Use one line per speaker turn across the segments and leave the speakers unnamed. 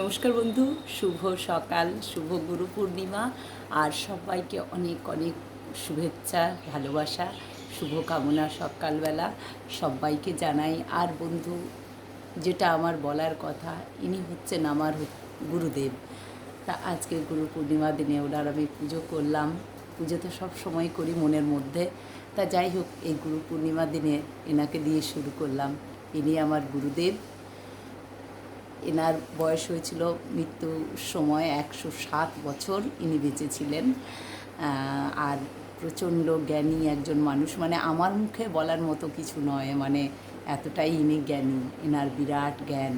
নমস্কার বন্ধু, শুভ সকাল, শুভ গুরু পূর্ণিমা, আর সবাইকে অনেক অনেক শুভেচ্ছা, ভালোবাসা শুভ কামনা সকালবেলা সবাইকে জানাই। আর বন্ধু, যেটা আমার বলার কথা, ইনি হচ্ছেন আমার গুরুদেব। তা আজকে গুরু পূর্ণিমা দিনে ওনার আমি পুজো করলাম। পুজো তো সব সময় করি মনের মধ্যে। তা যাই হোক, এই গুরু পূর্ণিমা দিনে এনাকে দিয়ে শুরু করলাম। ইনি আমার গুরুদেব। এনার বয়স হয়েছিল মৃত্যুর সময় একশো সাত বছর, ইনি বেঁচে ছিলেন। আর প্রচণ্ড জ্ঞানী একজন মানুষ। মানে আমার মুখে বলার মতো কিছু নয় মানে এতটাই ইনি জ্ঞানী, এনার বিরাট জ্ঞান।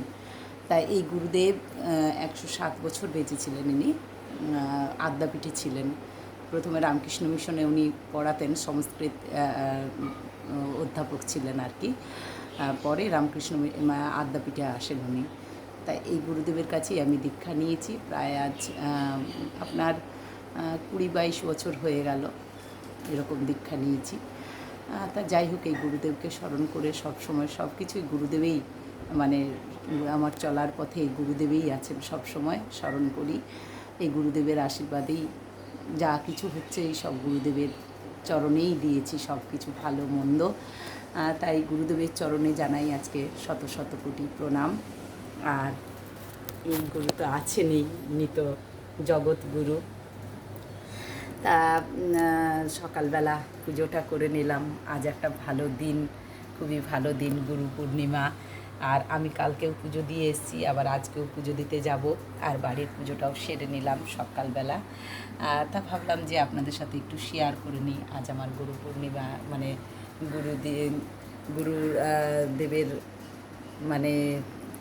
তাই এই গুরুদেব একশো সাত বছর বেঁচে ছিলেন ইনি আদ্যাপীঠে ছিলেন। প্রথমে রামকৃষ্ণ মিশনে উনি পড়াতেন, সংস্কৃত অধ্যাপক ছিলেন আর কি। পরে রামকৃষ্ণ আদ্যাপীঠে আসেন উনি। তাই এই গুরুদেবের কাছেই আমি দীক্ষা নিয়েছি। প্রায় আজ আপনার কুড়ি বাইশ বছর হয়ে গেল এরকম দীক্ষা নিয়েছি। তা যাই হোক, এই গুরুদেবকে স্মরণ করে সব সময় সব কিছুই গুরুদেবেই মানে আমার চলার পথে এই গুরুদেবেই আছেন সব সময় স্মরণ করি। এই গুরুদেবের আশীর্বাদেই যা কিছু হচ্ছে এই সব গুরুদেবের চরণেই দিয়েছি, সব কিছু ভালো, মন্দ। তাই গুরুদেবের চরণে জানাই আজকে শত শত কোটি প্রণাম। আর এই গুরু তো আছেনই ইনি তো জগৎ গুরু। তা সকালবেলা পুজোটা করে নিলাম। আজ একটা ভালো দিন, খুবই ভালো দিন, গুরু পূর্ণিমা। আর আমি কালকেও পুজো দিয়ে এসেছি, আবার আজকেও পুজো দিতে যাব। আর বাড়ির পুজোটাও সেরে নিলাম সকালবেলা। তা ভাবলাম যে আপনাদের সাথে একটু শেয়ার করে নিই। আজ আমার গুরু পূর্ণিমা মানে গুরু গুরু দেবের মানে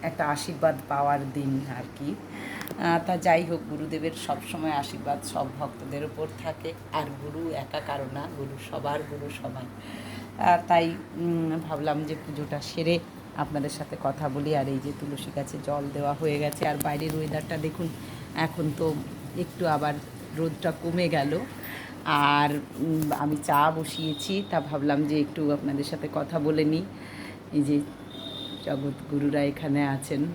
একটা আশীর্বাদ পাওয়ার দিন আর কি। তা যাই হোক গুরুদেবের সবসময় আশীর্বাদ সব ভক্তদের উপর থাকে। আর গুরু একা কারও না গুরু সবার গুরু আহ, তাই ভাবলাম যে পুজোটা সেরে আপনাদের সাথে কথা বলি। আর এই যে তুলসী গাছে জল দেওয়া হয়ে গেছে আর বাইরের ওয়েদারটা দেখুন এখন তো একটু আবার রোদটা কমে গেল। আর আমি চা বসিয়েছি তা ভাবলাম যে একটু আপনাদের সাথে কথা বলে নিই। এই যে জগৎ গুরুরা এখানে আছেন।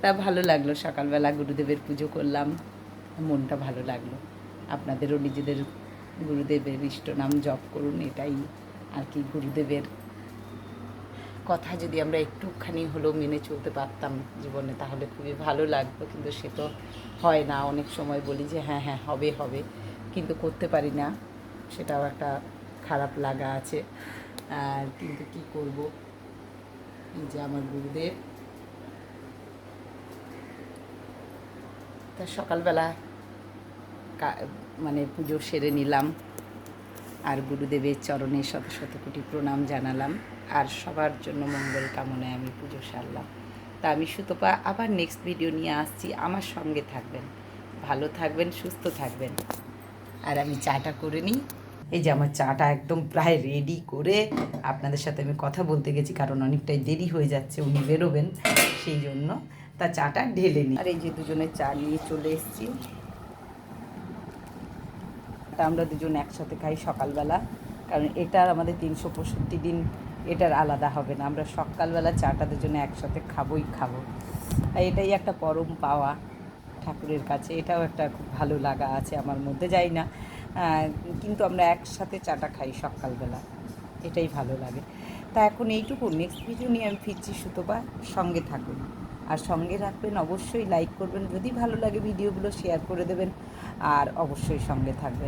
তা ভালো লাগল, সকালবেলা গুরুদেবের পুজো করলাম। মনটা ভালো লাগল। আপনাদেরও নিজেদের গুরুদেবের ইষ্ট নাম জপ করুন, এটাই আর কি গুরুদেবের কথা। যদি আমরা একটুখানি হলেও মেনে চলতে পারতাম জীবনে, তাহলে খুবই ভালো লাগতো। কিন্তু সে তো হয় না। অনেক সময় বলি যে হ্যাঁ হ্যাঁ হবে হবে। কিন্তু করতে পারি না। সেটাও একটা খারাপ লাগা আছে। আর কিন্তু কি করব? যে আমার গুরুদেব। তা সকালবেলা মানে পুজো সেরে নিলাম, আর গুরুদেবের চরণে শত শত কোটি প্রণাম জানালাম, আর সবার জন্য মঙ্গল কামনায় আমি পুজো সারলাম। তা আমি সুতপা আবার নেক্সট ভিডিও নিয়ে আসছি, আমার সঙ্গে থাকবেন। ভালো থাকবেন, সুস্থ থাকবেন। আর আমি চাটা করে নিই। এই যে আমার চাটা একদম প্রায় রেডি করে আপনাদের সাথে আমি কথা বলতে গেছি, কারণ অনেকটাই দেরি হয়ে যাচ্ছে, উনি বেরোবেন, সেই জন্য তা চাটা ঢেলে নিই। আর এই যে দুজনে চা নিয়ে চলে এসেছি। তা আমরা দুজন একসাথে খাই সকালবেলা, কারণ এটার আমাদের তিনশো পঁয়ষট্টি দিন এটার আলাদা হবে না। আমরা সকালবেলা চাটা দুজনে একসাথে খাবোই খাব। আর এটাই একটা পরম পাওয়া ঠাকুরের কাছে। এটাও একটা খুব ভালো লাগা আছে আমার মধ্যে, যাই না। কিন্তু আমরা একসাথে চাটা খাই সকালবেলা। এটাই ভালো লাগে। তা এখন এইটুকু নেক্সট ভিডিও নিয়ে আমি ফিরছি সুতোপা। সঙ্গে থাকুন। আর সঙ্গে রাখবেন, অবশ্যই লাইক করবেন। যদি ভালো লাগে ভিডিওগুলো শেয়ার করে দেবেন। আর অবশ্যই সঙ্গে থাকবেন।